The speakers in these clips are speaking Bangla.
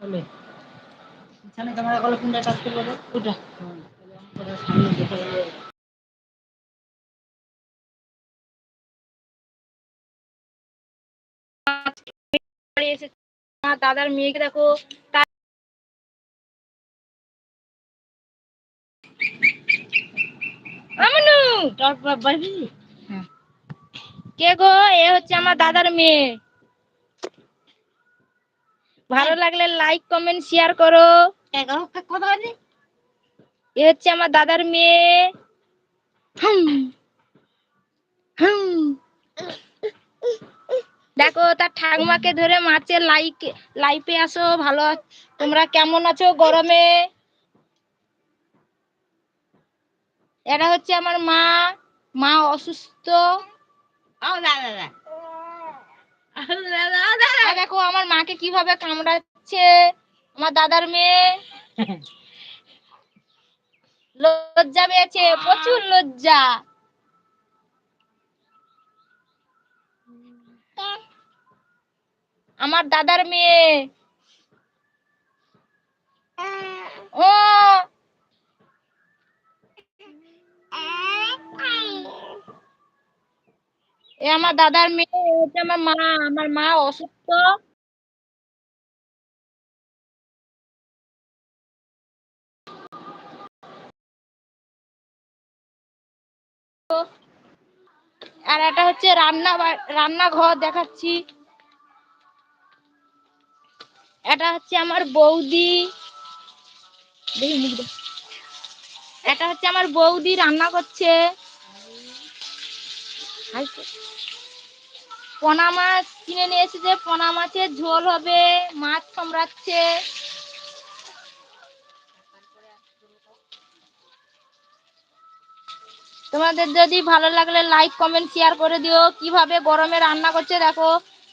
বলে পিছনে ক্যামেরা করলে কোনটা কাজ করবে ওটা। তাহলে সামনে যেতে বাড়ি এসে আমার দাদার মেয়েকে দেখো তার বাইবি কে গো? এ হচ্ছে আমার দাদার মেয়ে। ভালো লাগলে লাইক কমেন্ট শেয়ার করো। এ হচ্ছে আমার দাদার মেয়ে। হুম। হুম। দেখো তার ঠাকমাকে ধরে মাছে লাইক লাইফে আসো ভালো তোমরা কেমন আছো গরমে? এরা হচ্ছে আমার মা মা অসুস্থ। দেখো আমার মাকে কীভাবে কামড়াচ্ছে আমার দাদার মেয়ে। লজ্জা পেয়েছে প্রচুর লজ্জা। আমার দাদার মেয়ে। ও। এ আমার দাদার মেয়ে হচ্ছে আমার মা। আমার মা অসুস্থ। আর এটা হচ্ছে রান্না রান্নাঘর দেখাচ্ছি। এটা হচ্ছে আমার বৌদি। দেখি মুখ এটা হচ্ছে আমার বৌদি রান্না করছে। পোনা মাছ কিনে নিয়ে এসেছে। পোনা মাছের ঝোল হবে। মাছ কামড়াচ্ছে তোমাদের যদি ভালো লাগলে লাইক কমেন্ট শেয়ার করে দিও। কীভাবে গরমে রান্না করছে দেখো।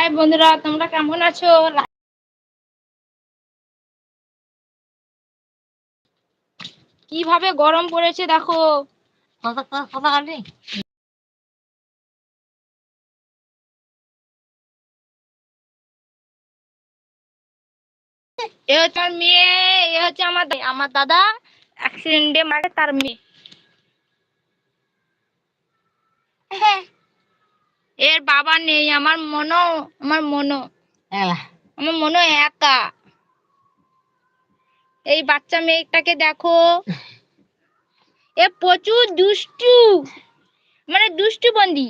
হাই বন্ধুরা, তোমরা কেমন আছো? কীভাবে গরম পড়েছে দেখো। এ হচ্ছে আমার মেয়ে, এ হচ্ছে আমার আমার দাদা। অ্যাক্সিডেন্টে মারে তার মেয়ে। এর বাবা নেই আমার মনো আমার মনো আমার মনে একা। এই বাচ্চা মেয়েটাকে দেখো। এ প্রচুর দুষ্টু। মানে দুষ্টু বন্দি।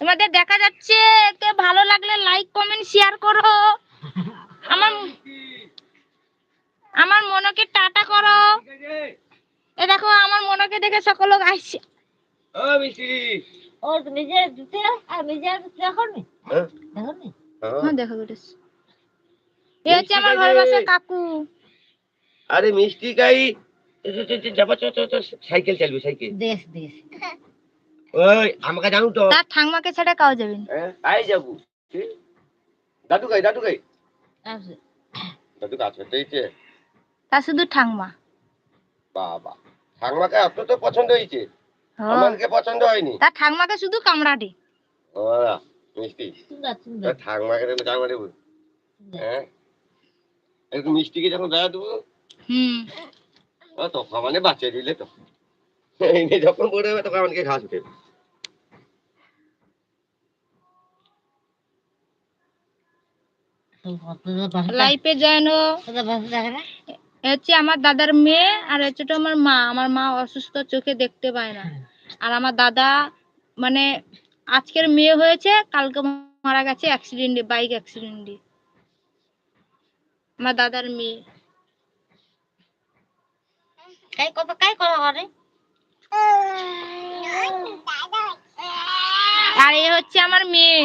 তোমাদের দেখা যাচ্ছে কে ভালো লাগলে লাইক কমেন্ট শেয়ার করো। আমার আমার মনকে টাটা করো। এ দেখো আমার মনকে দেখে সকল লোক আসছে। ও তো নিজের জুতে আর নিজের হ্যাঁ। দেখো বেটেছে এ হচ্ছে আমার কাকু। আরে মিষ্টি গাই যাবা চ চ চ সাইকেল চালবে সাইকেল। দেশ দেশ। ওই আমাকে জানো তো। তার ঠাংমাকে ছেড়ে কাও যাবেন হ্যাঁ তাই যাব। দাদু গাই দাদু গাই দাদু কাছে তার শুধু ঠাংমা বাবা ঠাকমাকে আপনার তো পছন্দ হয়েছে হ্যাঁ। আমাকে পছন্দ হয়নি। তার ঠাংমাকে শুধু কামড়াটে মিষ্টি। ঠাকমাকে তো দেবো। হ্যাঁ? একটু মিষ্টিকে যখন দেওয়া দেবো হুম। ও তখন মানে বাচ্চা দিলে তো। এই যখন বড় হবে তখন আমাকে ঘাস উঠে লাইফে জয়েন হো দেখে না? এ হচ্ছে আমার দাদার মেয়ে আর হচ্ছে তো আমার মা। আমার মা অসুস্থ চোখে দেখতে পায় না। আর আমার দাদা মানে আজকের মেয়ে হয়েছে কালকে মারা গেছে অ্যাক্সিডেন্টে বাইক অ্যাক্সিডেন্টে আমার দাদার মেয়ে। কাই কত কাই কথা করে আর এ হচ্ছে আমার মেয়ে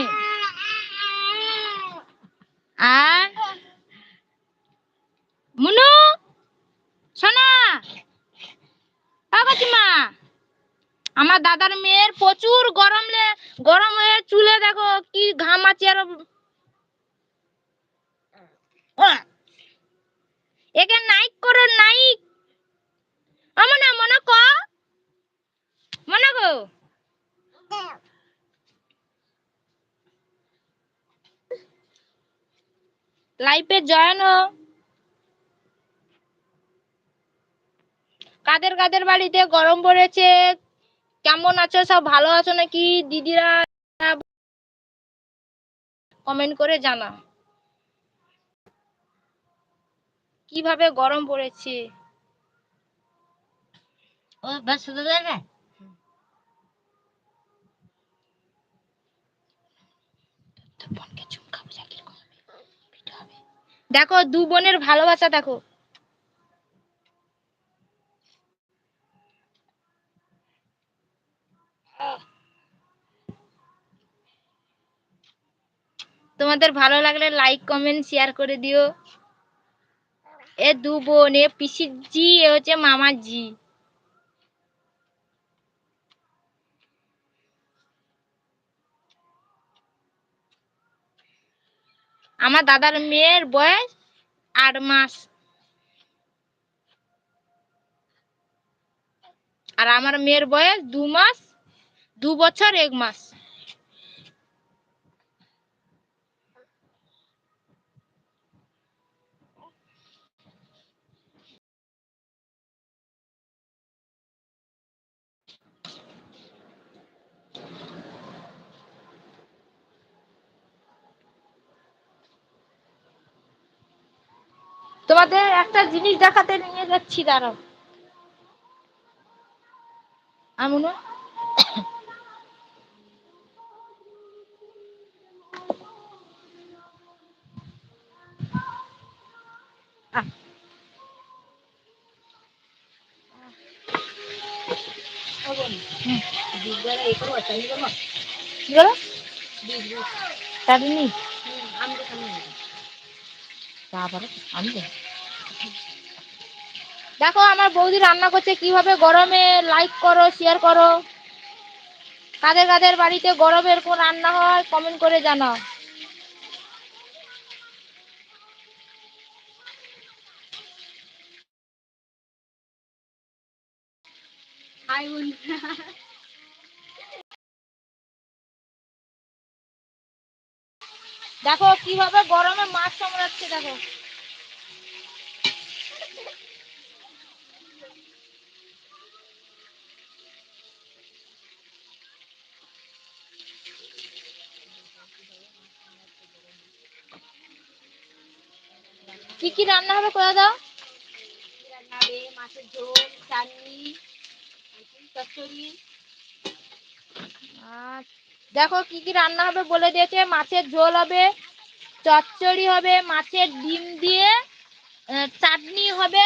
আর মুনু সোনা মা আমার দাদার মেয়ের প্রচুর গরম লে গরম হয়ে চুলে দেখো কি ঘাম আছে আর একে নাইক করো নাইক। আমনা মনে ক? মনে গো? লাইফে জয়েন হো কাদের কাদের বাড়িতে গরম পড়েছে? কেমন আছো? সব ভালো আছো নাকি? দিদিরা কমেন্ট করে জানা। কীভাবে গরম পড়েছে? ও বাস শুধু দেবে দেখো দু বোনের ভালোবাসা দেখো। তোমাদের ভালো লাগলে লাইক কমেন্ট শেয়ার করে দিও। এ দু বোন, এ পিসির জি এ হচ্ছে মামার জি আমার দাদার মেয়ের বয়স আট মাস। আর আমার মেয়ের বয়স দু মাস, দু বছর, এক মাস। তোমাদের একটা জিনিস দেখাতে নিয়ে যাচ্ছি দাঁড়াও। চাটনি আমি তো সামনে তারপরে দেখো, আমার বৌদি রান্না করছে, কীভাবে গরমে লাইক করো শেয়ার করো? কাদের কাদের বাড়িতে গরমের কোন রান্না হয় কমেন্ট করে জানাও। হাই বোন দেখো কীভাবে গরমে মাছ কামড়াচ্ছে দেখো। কি কি রান্না হবে করে দাও। রান্না হবে মাছের ঝোল চাটনি চচ্চড়ি আর দেখো কি কি রান্না হবে বলে দিয়েছে। মাছের ঝোল হবে, চচ্চড়ি হবে, মাছের ডিম দিয়ে চাটনি হবে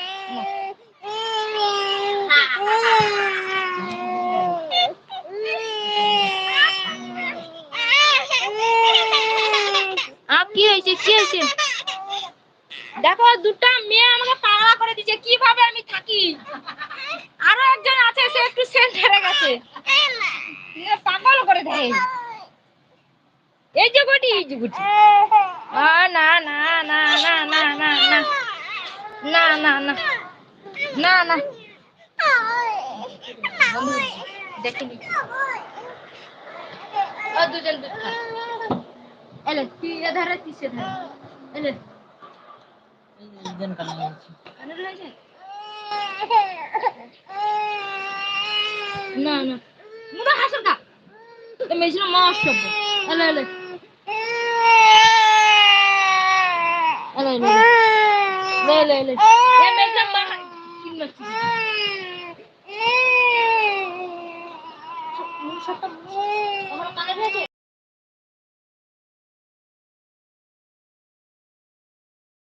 কি হয়েছে কি হয়েছে? দেখো দুটা মেয়ে আমাকে পাড়া করে দিচ্ছে কীভাবে আমি থাকি? আরও একজন আছে সে একটু সেন্টারে গেছে। পাগল করে দেয়। এই যে গুটি এই যে গুটি। না না না না না না না। না না না। না না। দেখিনি দুজন খা এলে তিরে ধরে তিসে ধরে? এলে একজন কানে লাগছে কানে লাগছে না না মুটা হাসল কা তো মেশিন মা আসব এলে। এলে এলে এলে। লে লে মেশিন মা, কিন মাছি সব তো আমার কানে লাগছে